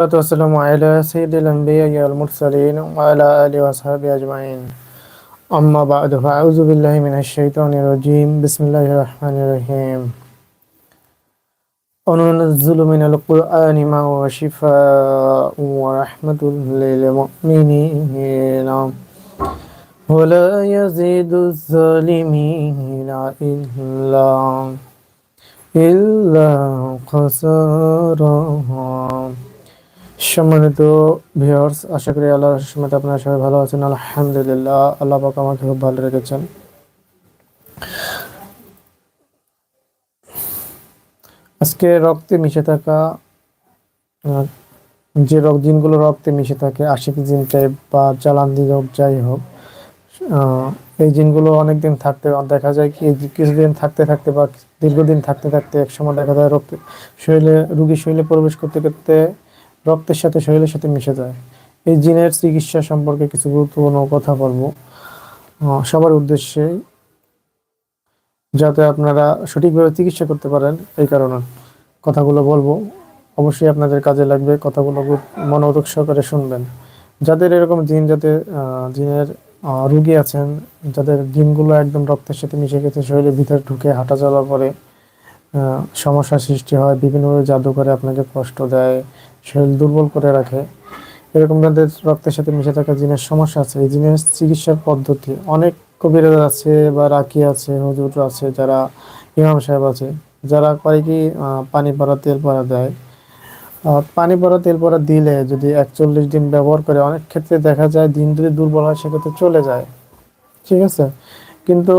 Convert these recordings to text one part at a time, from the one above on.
والصلاة والسلام على سيد الأنبياء والمرسلين وعلى آله وأصحابه أجمعين. أما بعد فأعوذ بالله من الشيطان الرجيم. بسم الله الرحمن الرحيم. وننزل من القرآن ما هو شفاء ورحمة للمؤمنين. ولا يزيد الظالمين إلا إلا خسارا. সম্মানিত ভিউয়ার্স আশা করি আল্লাহর রহমতে আপনারা সবাই ভালো আছেন। আলহামদুলিল্লাহ, আল্লাহ পাক আমাকে খুব ভালো রেখেছেন। আজকে রক্তে মিশে থাকা যে রক জিনগুলো রক্তে মিশে থাকে, আশিক জিন টাইপ বা চালান্দি রোগ যাই হোক এই জিনগুলো অনেকদিন থাকতে, দেখা যায় কি কিছুদিন থাকতে থাকতে বা দীর্ঘদিন থাকতে থাকতে একসময় দেখা যায় রক্ত শরীরে, রুগীর শরীরে প্রবেশ করতে করতে রক্তের সাথে শরীরের সাথে মিশে যায়। এই জিনের চিকিৎসা সম্পর্কে কিছু গুরুত্বপূর্ণ কথা বলব। সবার উদ্দেশ্যে যাতে আপনারা সঠিকভাবে চিকিৎসা করতে পারেন এই কারণে কথাগুলো বলব। অবশ্যই আপনাদের কাজে লাগবে কথাগুলো খুব মনোযোগ সহকারে শুনবেন। যাদের এরকম জিন যাতে জিনের রুগী আছেন যাদের জিনগুলো একদম রক্তের সাথে মিশে গেছে শরীরের ভিতরে ঢুকে হাঁটা চলা করে আহ, সমস্যার সৃষ্টি হয় বিভিন্নভাবে জাদু করে আপনাকে কষ্ট দেয় শরীর দুর্বল করে রাখে। এরকম তাদের রক্তের সাথে মিশে থাকা জিনের সমস্যা আছে, এই জিনের চিকিৎসার পদ্ধতি, অনেক কবিরাজ আছে বা রাকি আছে, হুজুর আছে, যারা ইমাম সাহেব আছে, যারা করে কি পানি পড়া, তেল পড়া দেয়। পানি পড়া, তেল পড়া দিলে যদি একচল্লিশ দিন ব্যবহার করে, অনেক ক্ষেত্রে দেখা যায় দিন যদি দুর্বল হয়, সেক্ষেত্রে চলে যায়। ঠিক আছে? কিন্তু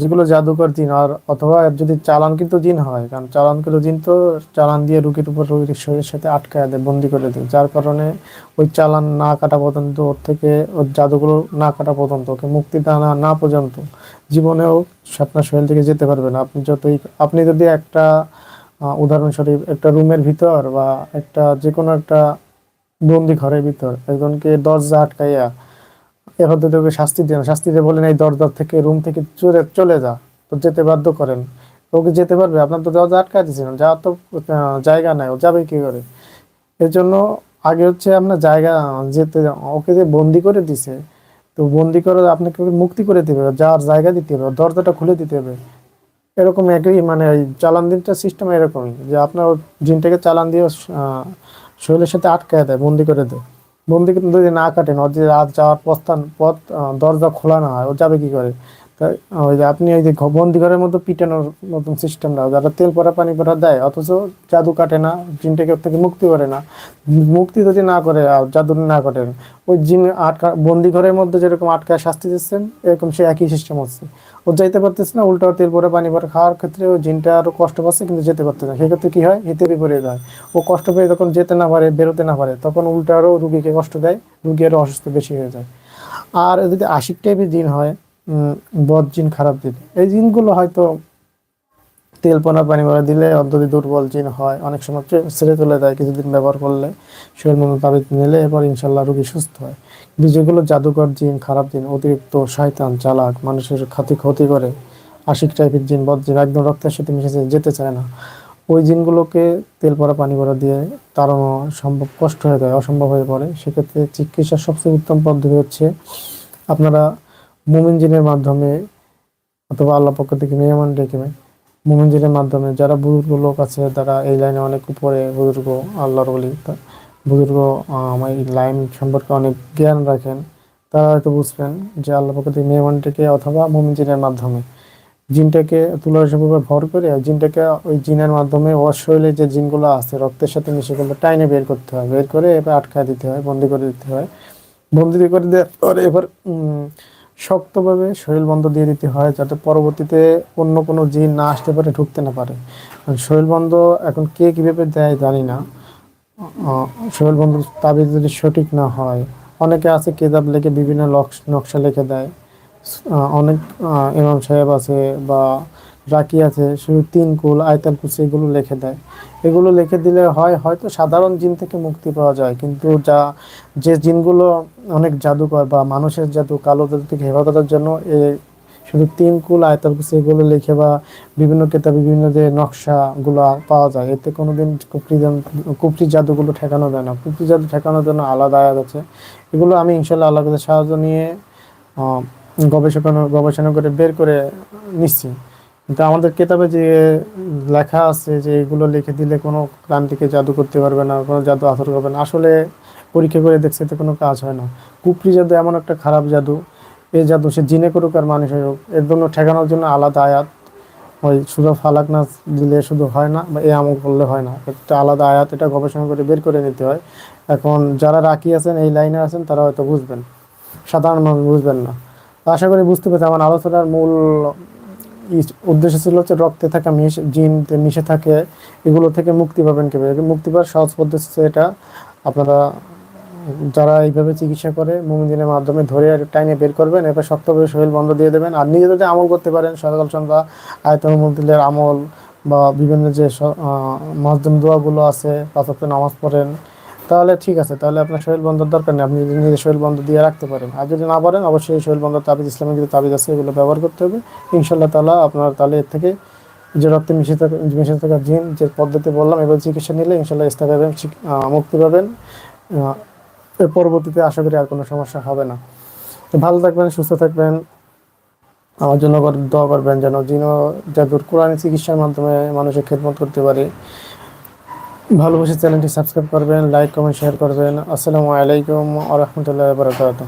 যেগুলো জাদুকর জিন আর অথবা যদি চালান কিন্তু জিন হয়, কারণ চালান কিন্তু জিন তো চালান দিয়ে রুগীর উপর রুগীর শরীরের সাথে আটকায় দেয়, বন্দি করে দেয়। যার কারণে ওই চালান না কাটা পর্যন্ত, ওর থেকে ওর জাদুগুলো না কাটা পর্যন্ত, ওকে মুক্তি দানা না পর্যন্ত জীবনেও আপনার শরীর থেকে যেতে পারবে না। আপনি যতই, আপনি যদি একটা উদাহরণস্বরূপ একটা রুমের ভিতর বা একটা যে কোনো একটা বন্দি ঘরের ভিতর একজনকে দরজা আটকাইয়া এ ওকে শাস্তি দেন। শাস্তি দিয়ে বলেন এই দরজা থেকে, রুম থেকে চলে চলে যা। তো যেতে বাধ্য করেন। ওকে যেতে পারবে? আপনার তো দরজা আটকাই দিয়েছিলেন যা তো জায়গা নাই। ও যাবে কি করে? এর জন্য আগে হচ্ছে আপনার জায়গা যেতে, ওকে যে বন্দি করে দিছে, তো বন্দি করে আপনাকে মুক্তি করে দিতে হবে যার জায়গা দিতে হবে দরজাটা খুলে দিতে হবে। এরকম একই মানে এই চালান দিনটা সিস্টেম এরকমই। যে আপনার ওই জিনটাকে চালান দিয়ে শরীরের সাথে আটকায় দেয়, বন্দি করে দেয়। বন্দি কিন্তু যদি না কাটেন ওর যদি রাত যাওয়ার প্রস্থান, পথ দরজা খোলা না হয়, ও যাবে কি করে? তাই, ওই যে আপনি ওই যে বন্দি ঘরের মধ্যে পিটানোর মতন সিস্টেমটা যারা তেল পরা পানি পরা দেয়, অথচ জাদু কাটে না জিনটাকে থেকে মুক্তি করে না, মুক্তি যদি না করে জাদু না কাটেন ওই জিন আটকা বন্দি ঘরের মধ্যে যেরকম আটকায় শাস্তি দিচ্ছেন, এরকম সে একই সিস্টেম হচ্ছে। ও যাইতে পারতেছে না, উল্টা তেল পরে পানি পরে খাওয়ার ক্ষেত্রে ও জিনটা আরও কষ্ট পাচ্ছে, কিন্তু যেতে পারতেছে না। সেক্ষেত্রে কি হয়? হিতে বিপরীত হয়। ও কষ্ট পেয়ে যখন যেতে না পারে, বেরোতে না পারে, তখন উল্টা আরও রুগীকে কষ্ট দেয়, রুগী আরও অসুস্থ বেশি হয়ে যায়। আর যদি আশিক টাইপের জিন হয় বদ জিন খারাপ জিন এই জিনগুলো হয়তো তেল পোনা পানি মারা দিলে অন্তত দুর্বল জিন হয়। অনেক সময় ছেড়ে চলে যায়, কিছুদিন ব্যবহার করলে শরীর মতো তাবিজ নিলে এরপর ইনশাল্লাহ রুগী সুস্থ হয়। কিন্তু যেগুলো জাদুকর জিন, খারাপ জিন, অতিরিক্ত শয়তান, চালাক, মানুষের ক্ষতি ক্ষতি করে, আশিক টাইপের জিন, বদ জিন, একদম রক্তের সাথে মিশে যেতে চায় না, ওই জিনগুলোকে তেল পরা পানি পরা দিয়ে তাড়ানো সম্ভব, কষ্ট হয়ে যায়, অসম্ভব হয়ে পড়ে। সেক্ষেত্রে চিকিৎসার সবচেয়ে উত্তম পদ্ধতি হচ্ছে আপনারা মুমিন জিনের মাধ্যমে অথবা আল্লাহ পক্ষ থেকে মেহমান ডেকে মুমিন জিনের মাধ্যমে যারা বুজুর্গ লোক আছে, তারা এই লাইনে অনেক উপরে বুজুর্গ, আল্লাহর বলি বুজুর্গ আমার এই লাইন সম্পর্কে অনেক জ্ঞান রাখেন। তারা হয়তো বুঝবেন যে আল্লাহ পক্ষ থেকে মেহমান ডেকে অথবা মুমিন জিনের মাধ্যমে জিনটাকে তুলার উপর ভর করে জিনটাকে ওই জিনের মাধ্যমে ওর শরীরে যে জিনগুলো আছে, রক্তের সাথে মিশে গেলে টাইনে বের করতে হয়, বের করে এবার আটকায় দিতে হয়, বন্দি করে দিতে হয়। বন্দি করে দেওয়ার এবার শক্তভাবে শরীর বন্ধ দিয়ে দিতে হয় যাতে পরবর্তীতে অন্য কোনো জিন না আসতে পারে, ঢুকতে না পারে। শরীর বন্ধ এখন কে কীভাবে দেয় জানি না। শরীর বন্ধ তাবিজ যদি সঠিক না হয়, অনেকে আছে কেতাব লেখে বিভিন্ন নকশা লিখে দেয়। অনেক ইমাম সাহেব আছে বা রাকি আছে, শুধু তিন কুল আয়তাল কুসি এগুলো লিখে দেয়। এগুলো লিখে দিলে হয়, হয়তো সাধারণ জিন থেকে মুক্তি পাওয়া যায়, কিন্তু যা, যে জিনগুলো অনেক জাদুকর বা মানুষের জাদু কালো জাদু থেকে হেফাজতের জন্য এ শুধু তিন কুল আয়তাল কুসি এগুলো লিখে বা বিভিন্ন কেতাবে বিভিন্ন যে নকশাগুলো পাওয়া যায়, এতে কোনোদিন কুফরি কুফরি জাদুগুলো ঠেকানো যায় না। কুফরি জাদু ঠেকানোর জন্য আলাদা আয়াত আছে। এগুলো আমি ইনশাল্লাহ আল্লাহ সাহায্য নিয়ে গবেষণা গবেষণা করে বের করে নিচ্ছি। কিন্তু আমাদের কেতাবে যে লেখা আছে যে এগুলো লিখে দিলে কোনো ক্রান্তিকে জাদু করতে পারবে না, কোনো জাদু আসর করবে না। আসলে পরীক্ষা করে দেখছে তো কোনো কাজ হয় না। কুপরি জাদু এমন একটা খারাপ জাদু, এই জাদু সে জিনে করুক আর মানুষের হোক, এর জন্য ঠেকানোর জন্য আলাদা আয়াত, ওই শুধু ফালাক না দিলে শুধু হয় না, বা এ আমল করলে হয় না। একটা আলাদা আয়াত, এটা গবেষণা করে বের করে নিতে হয়। এখন যারা রাখি আছেন, এই লাইনে আছেন, তারা হয়তো বুঝবেন। সাধারণ মানুষ বুঝবেন না। আশা করি বুঝতে পেরেছি আমার আলোচনার মূল উদ্দেশ্য ছিল হচ্ছে রক্তে থাকা মিশ জিন মিশে থাকে, এগুলো থেকে মুক্তি পাবেন কীভাবে? মুক্তি পাওয়ার সহজ পদ্ধতি এটা, আপনারা, যারা এইভাবে চিকিৎসা করে মুমিদিনের মাধ্যমে ধরে আর টাইনে বের করবেন, এরপর শক্তভাবে শরীর বন্ধ দিয়ে দেবেন, আর নিজে যদি আমল করতে পারেন, সকাল সন্ধ্যা আয়তন মুদিলের আমল বা বিভিন্ন যে মাসদুম দোয়াগুলো আছে ওয়াক্ত নামাজ পড়েন তাহলে ঠিক আছে, তাহলে আপনার শরীর বন্ধর দরকার নেই, আপনি যদি নিজের শরীর বন্ধ দিয়ে রাখতে পারেন। আর যদি না পারেন অবশ্যই শরীর বন্ধ, তাবিজ ইসলামিক যে তাবিজ আছে, এগুলো ব্যবহার করতে হবে। ইনশাল্লাহ তালা আপনার তাহলে এর থেকে যে রক্তে মিশে থাকা মিশে থাকা জিন যে পদ্ধতি বললাম এবার চিকিৎসা নিলে ইনশাল্লাহ ইস্তা পাবেন মুক্তি পাবেন। এর পরবর্তীতে আশা করি আর কোনো সমস্যা হবে না। ভালো থাকবেন, সুস্থ থাকবেন। আমার জন্য দোয়া করবেন যেন যিনি জাদুর কোরআন চিকিৎসার মাধ্যমে মানুষের খেদমত করতে পারে। ভালোবাসে চ্যানেলটি সাবস্ক্রাইব করবেন লাইক কমেন্ট শেয়ার করবেন। আসসালামু আলাইকুম আ রহমতুল্লাহ বারকাত